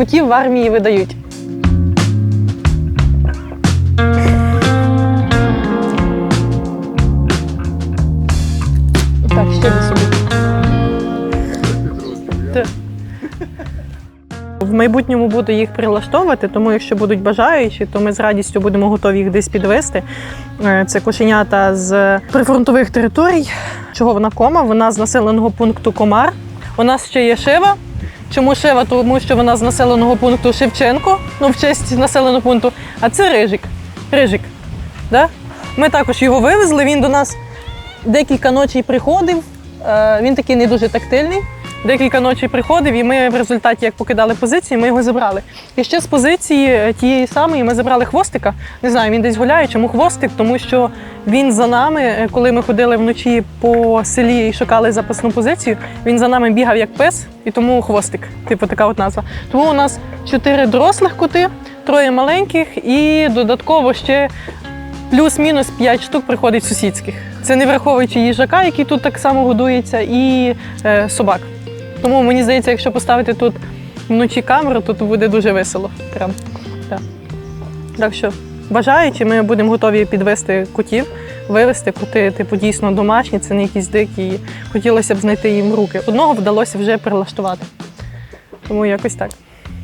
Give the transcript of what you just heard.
котів в армії видають. Так, ще не собі. В майбутньому буду їх прилаштовувати, тому якщо будуть бажаючі, то ми з радістю будемо готові їх десь підвести. Е, Це кошенята з прифронтових територій. Чого вона кома? Вона з населеного пункту Комар. У нас ще є Шива. Чому шева? Тому що вона з населеного пункту Шевченко, ну в честь населеного пункту. А це Рижик. Рижик. Да? Ми також його вивезли. Він до нас декілька ночей приходив. Е, Він такий не дуже тактильний. Декілька ночей приходив, і ми в результаті, як покидали позиції, ми його забрали. І ще з позиції е, тієї самої ми забрали хвостика. Не знаю, він десь гуляє. Чому хвостик? Тому що він за нами, е, коли ми ходили вночі по селі і шукали запасну позицію, він за нами бігав як пес, і тому хвостик. Типу така от назва. Тому у нас чотири дорослих коти, троє маленьких, і додатково ще плюс-мінус 5 штук приходить сусідських. Це не враховуючи їжака, який тут так само годується, і е, собак. Тому мені здається, якщо поставити тут вночі камеру, то, то буде дуже весело. Прям. Так. так що, бажаючи, ми будемо готові підвести котів, вивести коти, типу, дійсно домашні, це не якісь дикі. і Хотілося б знайти їм руки. Одного вдалося вже прилаштувати. Тому якось так.